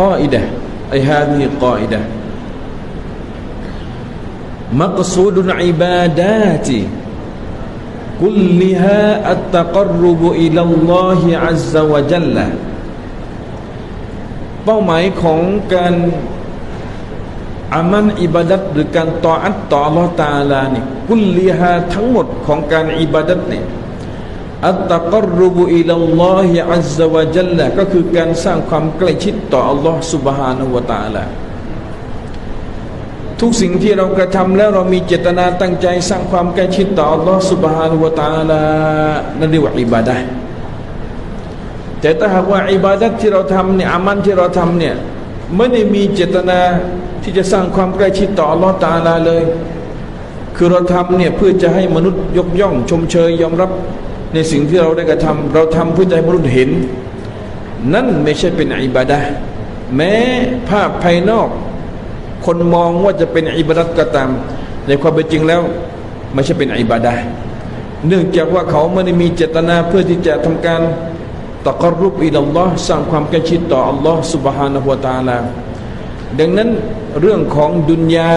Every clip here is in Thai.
qaidah ay hadhihi qaidah maqsudun ibadati kulliha at-taqarrub ila Allah azza wa jalla เป้าหมายของการอามันอิบาดัตหรือการต่ออัตต่อลอตาลานี่กุลลีฮาทั้งหมดของการอิบาดัตเนี่ย อัตตะกรุบุอิลลอฮิอัลซาวะจัลละก็คือการสร้างความใกล้ชิดต่ออัลลอฮ์สุบฮานุวตาละทุกสิ่งที่เรากระทำแล้วเรามีเจตนาตั้งใจ สร้างความใกล้ชิดต่ออัลลอฮ์สุบฮานุวตาละนั่นเรียกว่าอิบาดะแต่ถ้าหากว่าอิบาดัที่เราทำเนี่ยอามันที่เราทำเนี่ยไม่ได้มีเจตนาที่จะสร้างความใกล้ชิดต่ออัลลอฮ์ตาลาเลย คือเราทำเนี่ยเพื่อจะให้มนุษย์ยกย่อง ชมเชยยอมรับ ในสิ่งที่เราได้กระทำเราทำเพื่อจะให้มนุษย์เห็น นั่นไม่ใช่เป็นอิบาดะห์แม้ภาพภายนอก คนมองว่าจะเป็นอิบาดัตก็ตาม ในความเป็นจริงแล้วไม่ใช่เป็นอิบาดะห์เนื่องจากว่าเขาไม่ได้มีเจตนาเพื่อที่จะทำการตะกรุบอิลลอฮ์สร้างความใกล้ชิดต่ออัลลอฮ์ سبحانه และ تعالى ดังนั้นเรื่องของดุนยา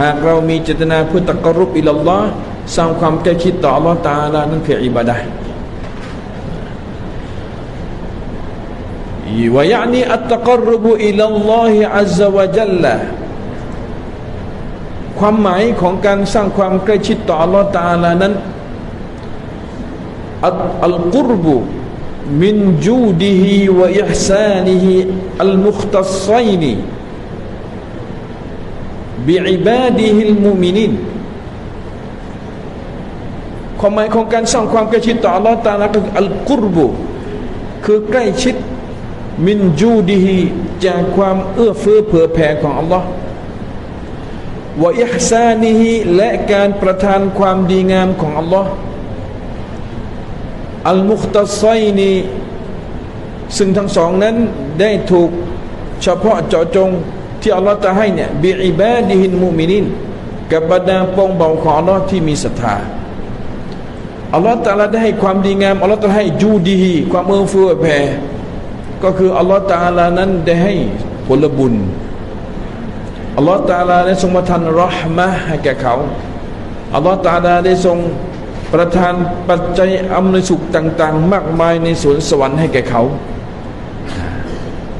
หากเรามีเจตนาเพื่อตะกรุบอิลลอฮ์สร้างความใกล้ชิดต่ออัลลอฮ์ตาลานั่นคืออิบาดะห์วะยะนีอัตตะกรุบอิลลอฮิอัลซะวะจัลลความหมายของการสร้างความใกล้ชิดต่ออัลลอฮ์ตาลานั้นอัลกุรบุ บิอิบาดีฮิลมุมินินความหมายของการสร้างความใกล้ชิดต่ออัลลอฮ์ตาลาคืออัลกุรบุคือใกล้ชิดมินจูดีฮีจากความเอื้อเฟื้อเผื่อแผ่ของอัลลอฮ์วะอิฮซานีฮีและการประทานความดีงามของอัลลอฮ์อัลมุคตัซัยนีซึ่งทั้งสองนั้นได้ถูกเฉพาะเจาะจง ที่อัลลอฮฺจะให้เนี่ยบิอิบาดิฮินมุมินินกับบรรดาปองเบาของอัลลอฮ์ที่มีศรัทธาอัลลอฮฺตาลาได้ให้ความดีงามอัลลอฮฺจะให้จูดีฮีความเอื้อเฟื้อแผ่ก็คืออัลลอฮฺตาลานั้นได้ให้ผลบุญอัลลอฮฺตาลาได้ทรงประทานรหมะให้แก่เขาอัลลอฮฺตาลาได้ทรงประทานปัจจัยอำนวยสุขต่าง ๆ มากมายในสวนสวรรค์ให้แก่เขา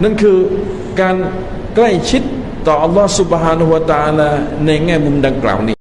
นั่นคือการใกล้ชิด ta Allah Subhanahu wa taala nengai bumdang ground ni.